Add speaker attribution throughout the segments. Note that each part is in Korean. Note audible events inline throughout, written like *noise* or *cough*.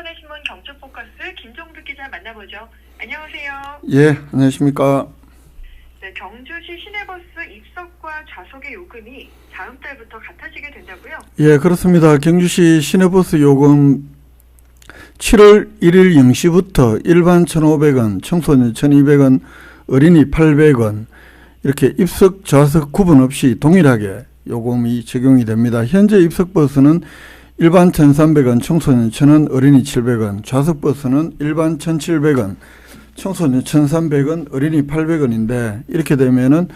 Speaker 1: 인터넷 신문 경축 포커스 김종득 기자 만나보죠. 안녕하세요.
Speaker 2: 예, 안녕하십니까.
Speaker 1: 네, 경주시 시내버스 입석과 좌석의 요금이 다음 달부터 같아지게 된다고요?
Speaker 2: 예, 그렇습니다. 경주시 시내버스 요금 7월 1일 0시부터 일반 1,500원, 청소년 1,200원, 어린이 800원 이렇게 입석 좌석 구분 없이 동일하게 요금이 적용이 됩니다. 현재 입석 버스는 일반 1,300원, 청소년 1,000원, 어린이 700원, 좌석 버스는 일반 1,700원, 청소년 1,300원, 어린이 800원인데 이렇게 되면은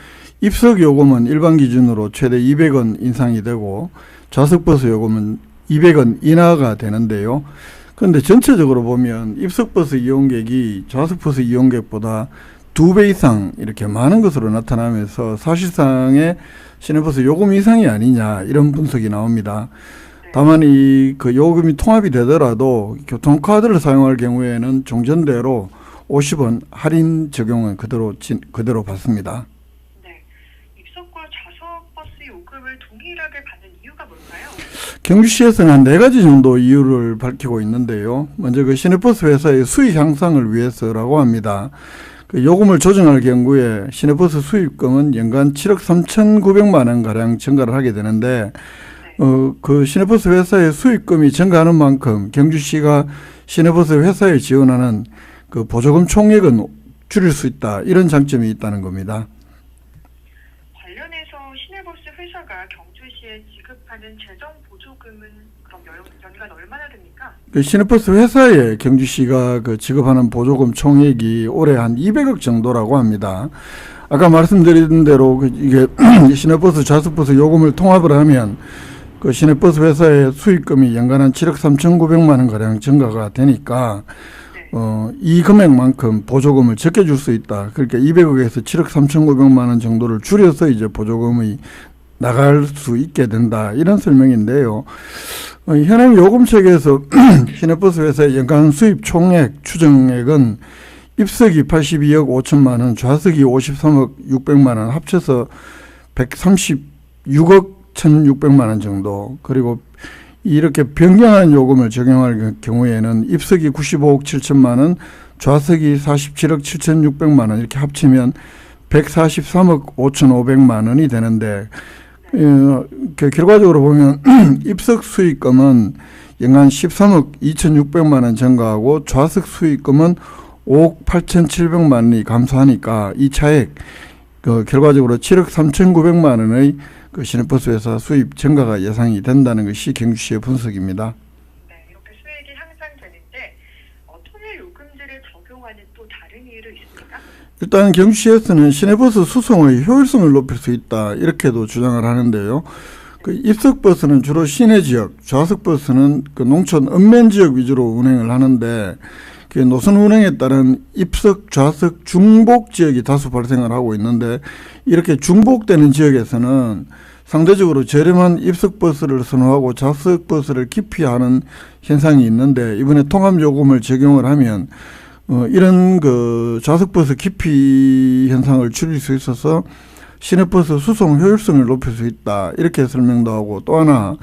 Speaker 2: 입석 요금은 일반 기준으로 최대 200원 인상이 되고 좌석 버스 요금은 200원 인하가 되는데요. 그런데 전체적으로 보면 입석 버스 이용객이 좌석 버스 이용객보다 두 배 이상 이렇게 많은 것으로 나타나면서 사실상의 시내버스 요금 이상이 아니냐 이런 분석이 나옵니다. 다만 이 그 요금이 통합이 되더라도 교통카드를 사용할 경우에는 종전대로 50원 할인 적용은 그대로 진, 그대로 받습니다.
Speaker 1: 네. 입석과 좌석 버스 요금을 동일하게 받는 이유가 뭘까요?
Speaker 2: 경주시에서는 한 네 가지 정도 이유를 밝히고 있는데요. 먼저 그 시내버스 회사의 수익 향상을 위해서라고 합니다. 그 요금을 조정할 경우에 시내버스 수입금은 연간 7억 3,900만 원 가량 증가를 하게 되는데 어, 그 시내버스 회사의 수익금이 증가하는 만큼 경주시가 시내버스 회사에 지원하는 그 보조금 총액은 줄일 수 있다. 이런 장점이 있다는 겁니다.
Speaker 1: 관련해서 시내버스 회사가 경주시에 지급하는 재정 보조금은 그럼 연, 연간 얼마나 됩니까?
Speaker 2: 그 시내버스 회사에 경주시가 그 지급하는 보조금 총액이 올해 한 200억 정도라고 합니다. 아까 말씀드린 대로 그 이게 *clears throat* 시내버스 좌석버스 요금을 통합을 하면 그 시내버스 회사의 수익금이 연간 한 7억 3,900만 원 가량 증가가 되니까
Speaker 1: 네.
Speaker 2: 어, 이 금액만큼 보조금을 적게 줄 수 있다. 그러니까 200억에서 7억 3,900만 원 정도를 줄여서 이제 보조금이 나갈 수 있게 된다. 이런 설명인데요. 어, 현행 요금책에서 *clears throat* 시내버스 회사의 연간 수입 총액 추정액은 입석이 82억 5천만 원, 좌석이 53억 600만 원 합쳐서 136억 1,600만 원 정도. 그리고 이렇게 변경한 요금을 적용할 경우에는 입석이 95억 7천만 원, 좌석이 47억 7,600만 원 이렇게 합치면 143억 5,500만 원이 되는데 어, 그 결과적으로 보면 *clears throat* 입석 수익금은 연간 13억 2,600만 원 증가하고 좌석 수익금은 5억 8,700만 원이 감소하니까 이 차액 그 결과적으로 7억 3,900만 원의 그 시내버스 회사 수입 증가가 예상이 된다는 것이 경주시의 분석입니다.
Speaker 1: 네, 이렇게 수익이 향상되는데 어, 통일 요금제를 적용하는 또 다른 이유도 있습니까?
Speaker 2: 일단 경주시에서는 시내버스 수송의 효율성을 높일 수 있다 이렇게도 주장을 하는데요. 그 입석 버스는 주로 시내 지역, 좌석 버스는 그 농촌 읍면 지역 위주로 운행을 하는데 그 노선 운행에 따른 입석, 좌석 중복 지역이 다수 발생을 하고 있는데 이렇게 중복되는 지역에서는 상대적으로 저렴한 입석 버스를 선호하고 좌석 버스를 기피하는 현상이 있는데 이번에 통합 요금을 적용을 하면 어, 이런 그 좌석 버스 기피 현상을 줄일 수 있어서 시내버스 수송 효율성을 높일 수 있다. 이렇게 설명도 하고 또 하나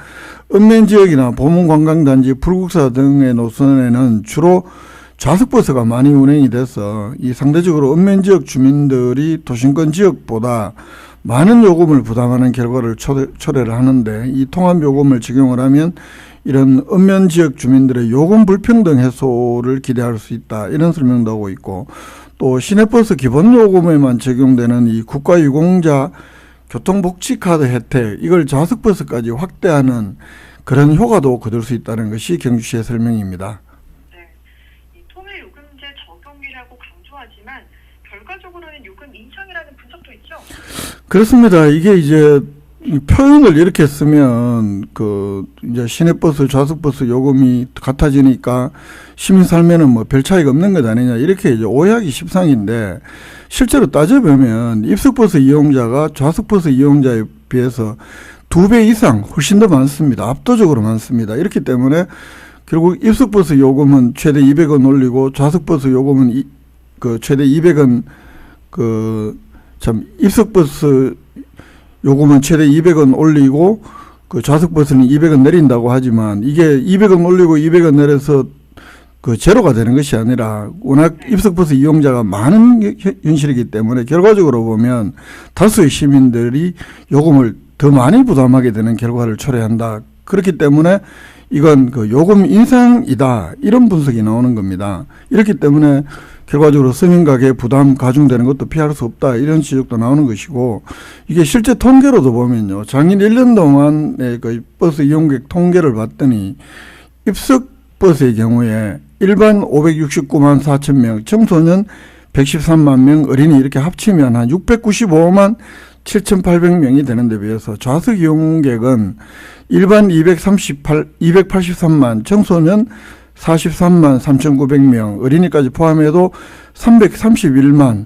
Speaker 2: 읍면 지역이나 보문 관광단지 불국사 등의 노선에는 주로 좌석버스가 많이 운행이 돼서 이 상대적으로 읍면 지역 주민들이 도심권 지역보다 많은 요금을 부담하는 결과를 초래, 초래를 하는데 이 통합 요금을 적용을 하면 이런 읍면 지역 주민들의 요금 불평등 해소를 기대할 수 있다 이런 설명도 하고 있고 또 시내버스 기본 요금에만 적용되는 이 국가유공자 교통복지카드 혜택 이걸 좌석버스까지 확대하는 그런 효과도 거둘 수 있다는 것이 경주시의 설명입니다.
Speaker 1: 네, 이 통일 요금제 적용이라고 강조하지만 결과적으로는 요금 인상이라는 분석도 있죠.
Speaker 2: 그렇습니다. 이게 이제 이 표현을 이렇게 쓰면 그 이제 시내버스 좌석버스 요금이 같아지니까 시민 삶에는 뭐 별 차이가 없는 것 아니냐 이렇게 이제 오해하기 십상인데 실제로 따져보면 입석버스 이용자가 좌석버스 이용자에 비해서 두 배 이상 훨씬 더 많습니다. 압도적으로 많습니다. 이렇기 때문에 결국 입석버스 요금은 최대 200원 올리고 좌석버스 요금은 이, 그 최대 200원 그 참 입석버스 요금은 최대 200원 올리고 그 좌석버스는 200원 내린다고 하지만 이게 200원 올리고 200원 내려서 그 제로가 되는 것이 아니라 워낙 입석버스 이용자가 많은 현- 현실이기 때문에 결과적으로 보면 다수의 시민들이 요금을 더 많이 부담하게 되는 결과를 초래한다. 그렇기 때문에 이건 그 요금 인상이다. 이런 분석이 나오는 겁니다. 이렇기 때문에 결과적으로 서민 가게 부담 가중되는 것도 피할 수 없다. 이런 지적도 나오는 것이고 이게 실제 통계로도 보면요. 작년 1년 동안의 그 버스 이용객 통계를 봤더니 입석 버스의 경우에 일반 569만 4천 명, 청소년 113만 명, 어린이 이렇게 합치면 한 695만 7,800명이 되는 데 비해서 좌석 이용객은 일반 238, 283만, 청소년 43만 3,900명, 어린이까지 포함해도 331만.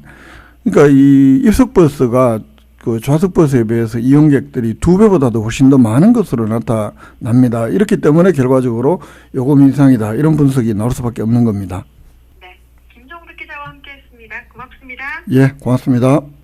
Speaker 2: 그러니까 이 입석버스가 그 좌석버스에 비해서 이용객들이 두 배보다도 훨씬 더 많은 것으로 나타납니다. 이렇기 때문에 결과적으로 요금 인상이다. 이런 분석이 나올 수밖에 없는 겁니다.
Speaker 1: 네, 김정득 기자와 함께 했습니다. 고맙습니다.
Speaker 2: 예, 고맙습니다.